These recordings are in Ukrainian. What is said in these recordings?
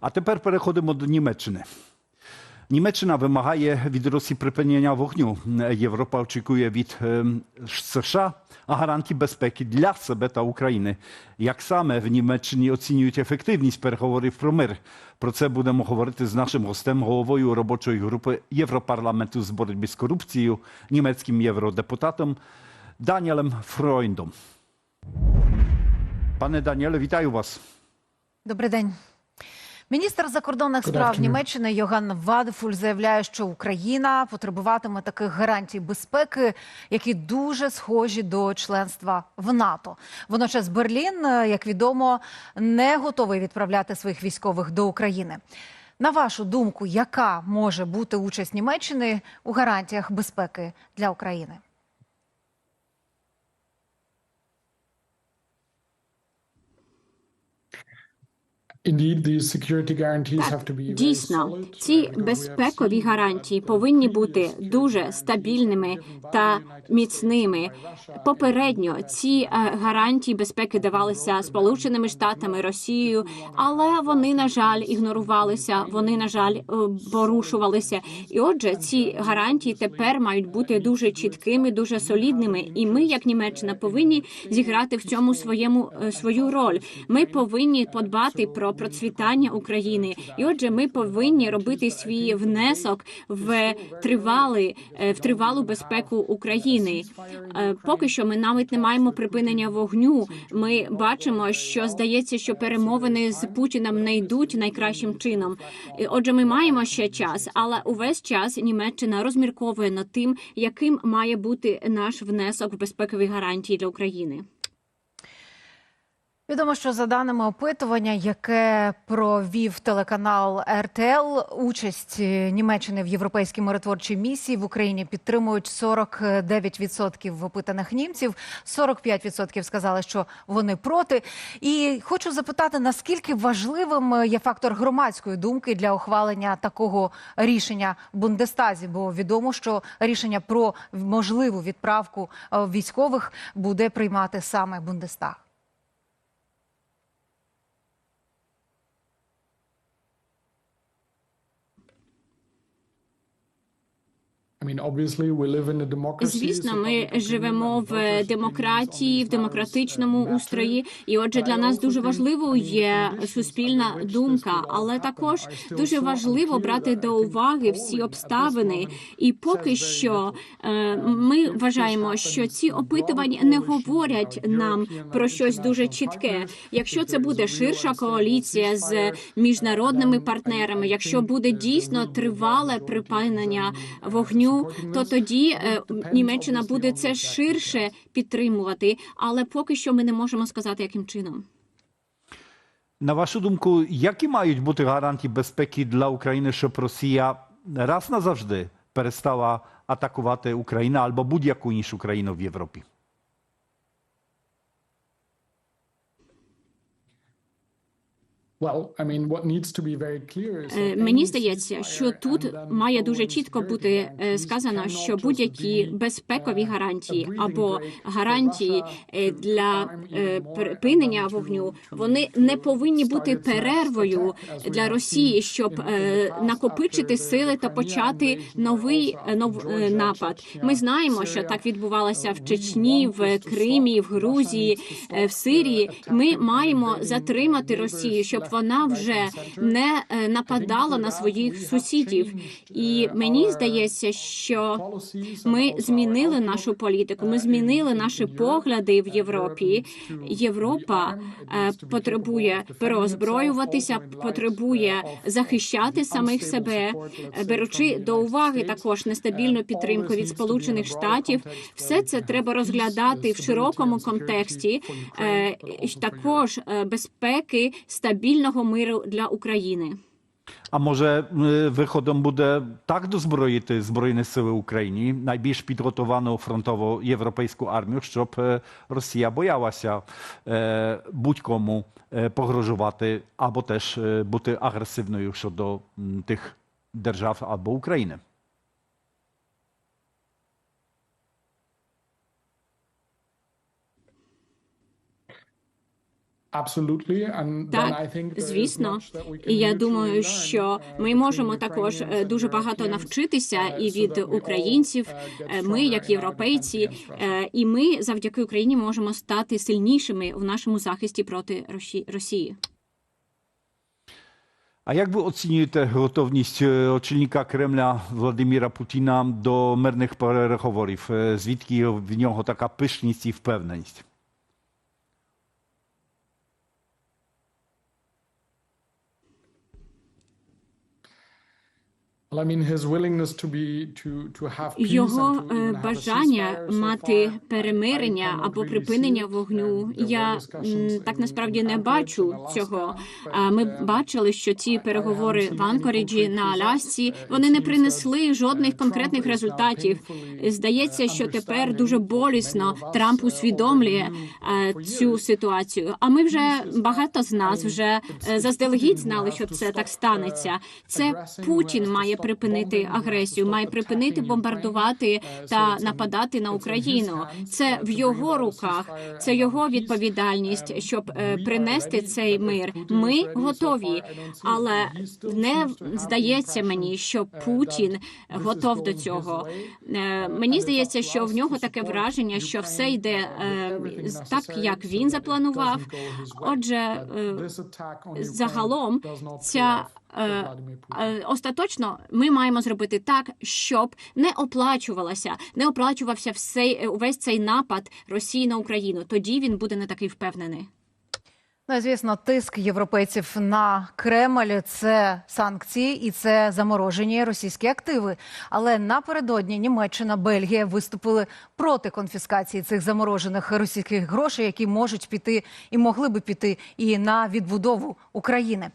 А тепер переходимо до Німеччини. Німеччина вимагає від Росії припинення вогню. Європа очікує від ем, США гарантій безпеки для себе та України. Як саме в Німеччині оцінюють ефективність переговорів про мир? Про це будемо говорити з нашим гостем, головою робочої групи Європарламенту з боротьби з корупцією, німецьким євродепутатом Даніелем Фройндом. Пане Даніеле, вітаю вас. Добрий день. Міністр закордонних справ. Німеччини Йоган Вадефуль заявляє, що Україна потребуватиме таких гарантій безпеки, які дуже схожі до членства в НАТО. Водночас Берлін, е, як відомо, не готовий відправляти своїх військових до України. На вашу думку, яка може бути участь Німеччини у гарантіях безпеки для України? Дійсно, ці безпекові гарантії uh, повинні бути дуже стабільними та міцними. Попередньо ці е, гарантії безпеки давалися Сполученими Штатами, Росією, але вони на жаль ігнорувалися. Вони на жаль порушувалися. І отже, ці гарантії тепер мають бути дуже чіткими, дуже солідними. І ми, як Німеччина, повинні зіграти в цьому своєму е, свою роль. Ми повинні подбати про процвітання України. І отже, ми повинні робити свій внесок в тривалий е, в тривалу безпеку України. Е, Поки що ми навіть не маємо припинення вогню. Ми бачимо, що здається, що перемовини з Путіним не йдуть найкращим чином. Отже, ми маємо ще час, але увесь час Німеччина розмірковує над тим, яким має бути наш внесок в безпекові гарантії для України. Відомо, що за даними опитування, яке провів телеканал РТЛ, участь е, Німеччини в європейській миротворчій місії в Україні підтримують 49% опитаних німців. 45% сказали, що вони проти. І хочу запитати, наскільки важливим е, є фактор громадської думки для ухвалення такого рішення Бундестазі? Бо відомо, що рішення про можливу відправку е, військових буде приймати саме Бундестаг. Звісно, ми живемо в демократії, в демократичному устрої, і отже, для нас дуже важливо є суспільна думка, але також дуже важливо брати до уваги всі обставини. І поки що е, Um, ми вважаємо, що ці опитування не говорять нам про щось дуже чітке. Якщо це буде ширша коаліція з міжнародними партнерами, якщо буде дійсно тривале припинення um, вогню, то тоді е, Німеччина буде це ширше підтримувати, але поки що ми не можемо сказати, яким чином. На вашу думку, які мають бути гарантії безпеки для України, щоб Росія раз назавжди перестала атакувати Україну або будь-яку іншу країну в Європі? Мені здається, що тут має дуже чітко бути е, сказано, що будь-які безпекові uh, гарантії або гарантії е, для е, припинення вогню, вони не повинні бути перервою для Росії, щоб е, накопичити сили та почати новий е, нов е, напад. Ми знаємо, що так відбувалося в Чечні, в Кримі, в Грузії, е, в Сирії. Ми маємо затримати Росію, щоб вона вже не е, нападала на своїх сусідів. І мені здається, що ми змінили нашу політику. Ми змінили наші погляди в Європі. Європа е, потребує переозброюватися, потребує захищати самих себе, е, беручи до уваги також нестабільну підтримку від Сполучених Штатів. Все це треба розглядати в широкому контексті також безпеки стабільного миру для України. А може е, виходом буде так дозброїти Збройні сили України, найбільш підготовану фронтово європейську армію, щоб е, Росія боялася е, будь-кому погрожувати або теж бути агресивною щодо тих держав або України? Absolutely. And then I Так, звісно. І я думаю, що uh, ми можемо також е, дуже багато навчитися uh, і від українців, uh, е, ми, як європейці, е, і ми завдяки Україні можемо стати сильнішими в нашому захисті проти Росії. A jak wy oceniujecie готовність очільника Кремля Владимира Путіна до мирних переговорів? Звідки в нього така пишність і впевненість? Його е, бажання мати перемирення або припинення вогню. Я так насправді не бачу цього. Ми um, бачили, що ці переговори в concrete на. Алясці Uh, вони не принесли жодних uh, конкретних результатів. Здається, uh, що тепер дуже болісно Трамп uh, усвідомлює е, цю ситуацію. А ми вже багато з нас вже е, заздалегідь знали, що це так станеться. uh, Це Путін має припинити агресію, має припинити бомбардувати Uh, та нападати на Україну. Це uh, в його руках, це його відповідальність, Um, щоб е, принести цей мир. Ми готові, але не здається мені, що uh, Путін готов до цього. Е, Uh, Мені здається, що в нього таке враження, що все йде uh, е, так, як він запланував. Отже, е, загалом ця е, е, остаточно ми маємо зробити так, щоб не оплачувалося, не оплачувався всей, увесь цей напад Росії на Україну. Тоді він буде не такий впевнений. Ну, і, звісно, тиск європейців на Кремль це санкції і це заморожені російські активи. Але напередодні Німеччина, Бельгія виступили проти конфіскації цих заморожених російських грошей, які можуть піти і могли би піти і на відбудову України.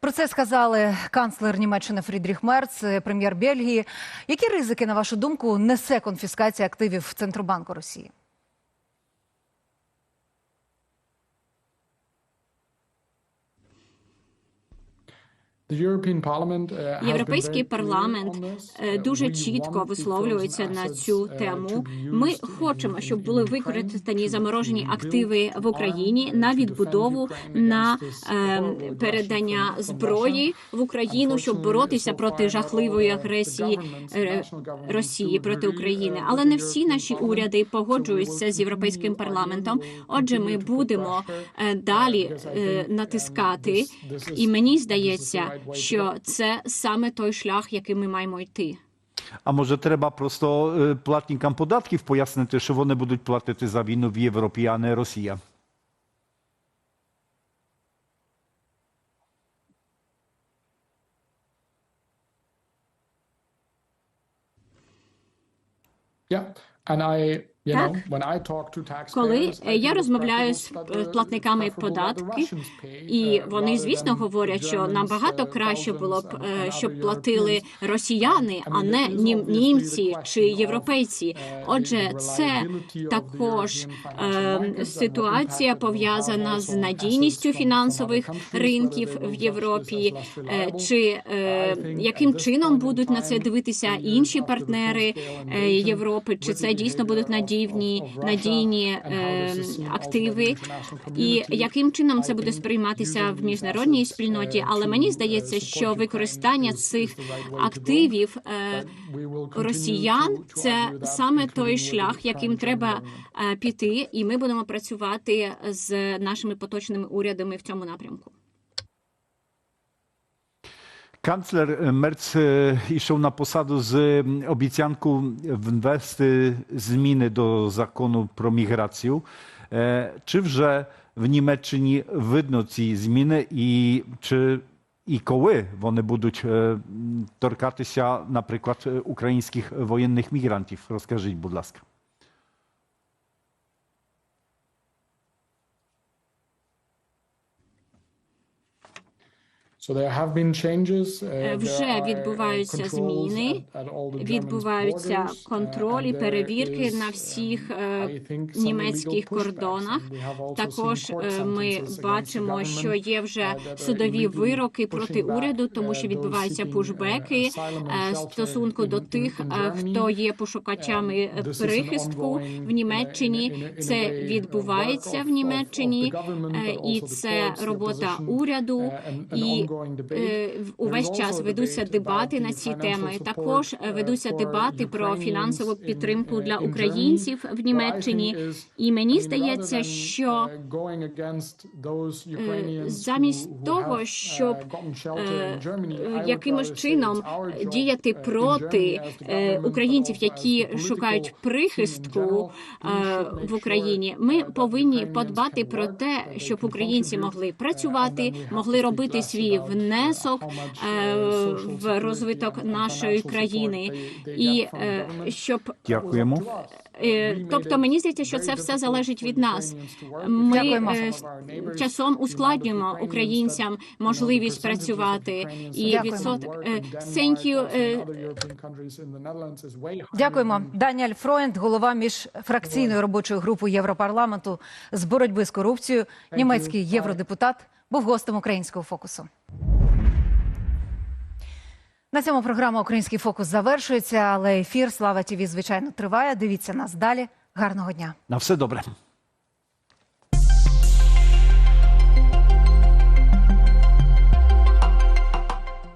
Про це сказали канцлер Німеччини Фрідріх Мерц, прем'єр Бельгії. Які ризики, на вашу думку, несе конфіскація активів Центробанку Росії? Європейський парламент е, Uh, дуже чітко висловлюється на цю uh, тему. Ми хочемо, щоб були використані заморожені активи в Україні на відбудову, на е, передання зброї в Україну, щоб боротися проти жахливої агресії е, Росії проти України. uh, Але не всі наші уряди погоджуються з європейським парламентом. Отже, ми будемо е, uh, далі е, um, натискати. І мені здається, що це саме той шлях, яким ми маємо йти. А може треба просто е, платникам податків пояснити, що вони будуть платити за війну в Європі, а не Росія? Yeah, and I, Так. Коли е, я розмовляю з е, uh, платниками податків, pay, і uh, вони, звісно, говорять, що набагато uh, краще було б, е, щоб платили росіяни, а не німці чи європейці. uh, Отже, це також е, ситуація пов'язана з надійністю фінансових ринків в Європі, е, чи е, яким чином будуть на це дивитися інші партнери е, Європи, чи це дійсно будуть of- надійні, надійні е, the активи, і яким чином це буде сприйматися в міжнародній спільноті. uh, Але мені uh, здається, що використання цих активів е, росіян це саме той шлях, яким треба е, піти, і ми будемо працювати з нашими поточними урядами в цьому напрямку. Kancler Merz e, ішов на посаду з м, обіцянку внести зміни до закону про міграцію. Е, Чи вже в Німеччині видно ці зміни і чи і коли вони будуть е, м, торкатися, наприклад, Вже uh, відбуваються зміни, відбуваються uh, контролі, перевірки на um, всіх е, німецьких кордонах. Також е, ми бачимо, що є вже uh, судові вироки проти уряду, тому uh, що відбуваються uh, пушбеки е, стосунку до тих, е, хто є пошукачами Um, прихистку в uh, Німеччині. Це uh, відбувається в Німеччині, е, і це робота уряду. uh, І е, увесь час ведуться дебати на ці теми. Також е, uh, ведуться дебати про фінансову підтримку uh, для українців в Німеччині. І мені здається, що uh, Е, замість того, uh, щоб е, якимось чином діяти uh, проти е, українців, які шукають прихистку е, в Україні. Ми uh, повинні подбати про те, щоб українці могли uh, працювати, могли робити свій uh, внесок е, uh, в розвиток нашої країни, і е, щоб Дякуємо. Е, Тобто мені здається, що це все залежить від нас. Ми е, часом ускладнюємо українцям можливість працювати. І відсоток е, you, Дякуємо. Даніель Фройнд, голова міжфракційної робочої групи Європарламенту з боротьби з корупцією, німецький євродепутат, був гостем українського фокусу. На цьому програма Український фокус завершується, але ефір Слава ТІВІ, звичайно, триває. Дивіться нас далі. Гарного дня. На все добре.